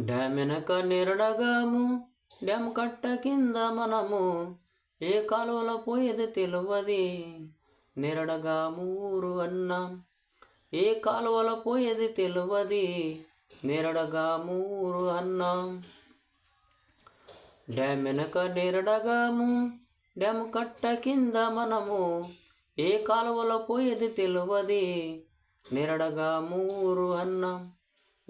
డ్యామెనక నిరడగాము dam కట్ట కింద మనము ఏ కాలువలో పోయేది తెలియది నిరడగాము ఊరు అన్నాం ఏ కాలువలో పోయేది తెలియది నిరడగాము ఊరు అన్నాం. డ్యామ్ వెనక నిరడగాము డ్యామ్ కట్ట కింద మనము ఏ కాలువలో పోయేది తెలియది నిరడగాము ఊరు అన్నాం.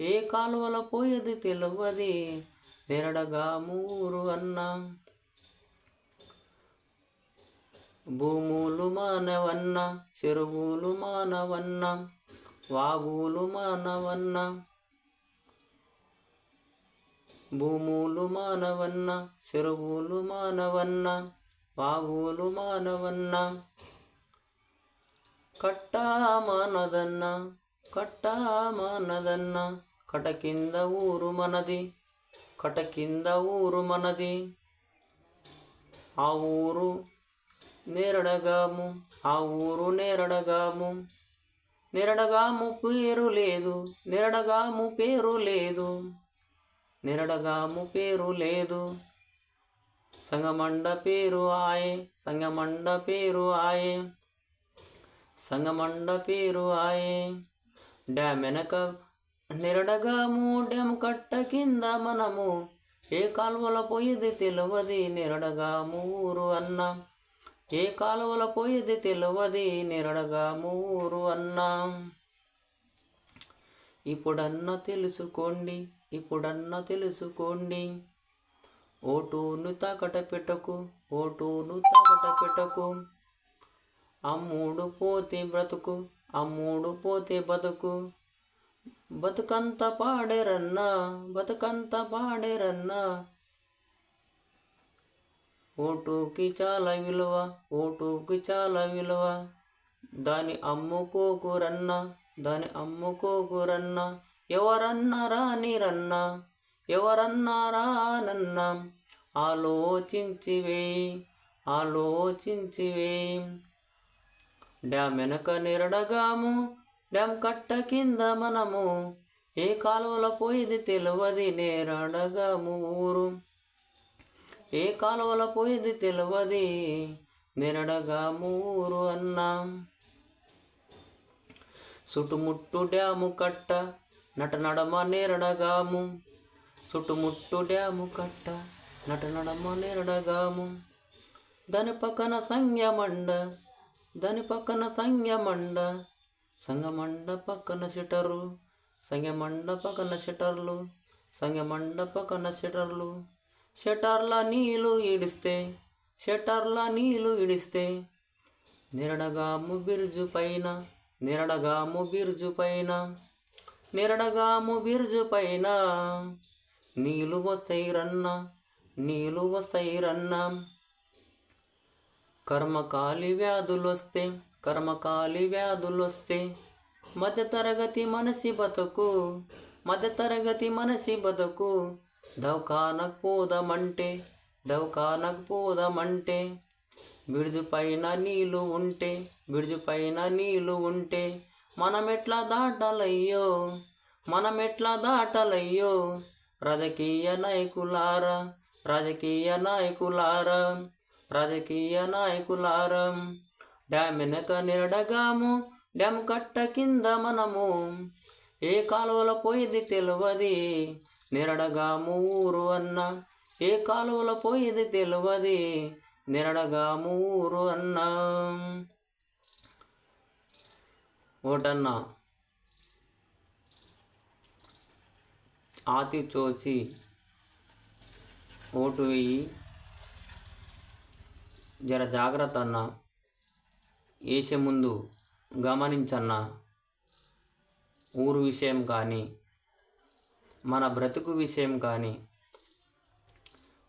ఏ కాలువలో పోయేది తెలువది. తెరడగా మూరు అన్నాం. భూములు మానవన్న చెరువులు మానవన్న వాగులు మానవన్న. భూములు మానవన్న చెరువులు మానవన్న వాగులు మానవన్న. కట్టా మానదన్న కట్టా మానదన్న. కట కింద ఊరు మనది కట కింద ఊరు మనది ఆ ఊరు నేరడగాము ఆ ఊరు నేరడగాము నెరడగాము పేరు లేదు నెరడగాము పేరు లేదు నెరడగాము పేరు లేదు సంగమండ పేరు ఆయే సంగమండ పేరు ఆయే సంగమండ పేరు ఆయే డ్యామ్ వెనక నిరడగా మూడెం కట్ట కింద మనము ఏ కాలువల పోయేది తెలియది నిరడగా మూరు అన్న. ఏ కాలువల పోయేది తెలియది నిరడగా మూరు అన్నాం. ఇప్పుడన్నా తెలుసుకోండి ఇప్పుడన్నా తెలుసుకోండి. ఓటును తాకట పెట్టకు ఓటును తాకట పెట్టకు. అమ్ముడు పోతే బ్రతుకు అమ్ముడు పోతే బతుకు. బతుకంత పాడేరన్నా బతుకంత పాడేరన్నా. ఓటుకి చాలా విలువ ఓటుకి చాలా విలువ. దాని అమ్ముకోకురన్నా దాని అమ్ముకోకురన్నా. ఎవరన్నా రానిరన్నా ఎవరన్నా రానన్నా. ఆలోచించి వేయి ఆలోచించి వేయి. డ్యామ్ వెనక నిరడగాము డ్యామ్ కట్ట కింద మనము ఏ కాలువల పోయేది తెలియది నేరడగము ఊరు ఏ కాలువల పోయేది తెలియది నెరడగాము ఊరు అన్నాం. చుట్టుముట్టు డ్యాము కట్ట నట నడమ నేరడగాము. సుటుముట్టు డ్యాము కట్ట నట నడమ నేరడగాము. దాని పక్కన సంజ్ఞమండ దాని పక్కన సంజ్ఞమండ సంగమండప పక్కన సిటరు సంగమండప పక్కన సిటర్లు సంగమండప కన్న సిటర్లు షటర్ల నీళ్ళు ఇడిస్తే షటర్ల నీళ్ళు ఇడిస్తే నిరడగాము బిర్జు పైన నిరడగాము బిర్జు పైన నిరడగాము బిర్జు పైన. నీళ్ళు వస్తాయి రన్న నీళ్ళు వస్తాయి రన్న కర్మకాలి వ్యాధులొస్తే కర్మకాలి వ్యాధులొస్తే మధ్యతరగతి మనసి బతుకు మధ్యతరగతి మనసి బతుకు. దవకానకు పోదామంటే దవకానకు పోదామంటే. బిడుజు పైన నీళ్ళు ఉంటే బిడుజు పైన నీళ్ళు ఉంటే. మనమెట్లా దాటలయ్యో దాటాలయ్యో దాటలయ్యో దాటాలయ్యో. రాజకీయ నాయకులారా రాజకీయ నాయకులారా రాజకీయ నాయకులారం. డ్యామెనక నిరడగాము డ్యామ్ కట్ట కింద మనము. ఏ కాలువలో పోయేది తెలియది నిరడగాము ఊరు అన్న. ఏ కాలువలో పోయేది తెలియది నిరడగాము ఊరు అన్న. ఓటన్నా. ఆతి చోచి. ఓటు వెయ్యి జర జాగ్రత్త అన్న. వేసే ముందు గమనించన్న ఊరు విషయం కానీ మన బ్రతుకు విషయం కానీ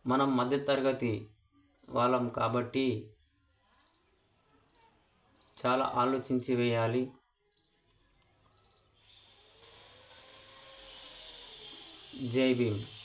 మనం మధ్యతరగతి వాళ్ళం కాబట్టి చాలా ఆలోచించి వేయాలి. జై భీమ్.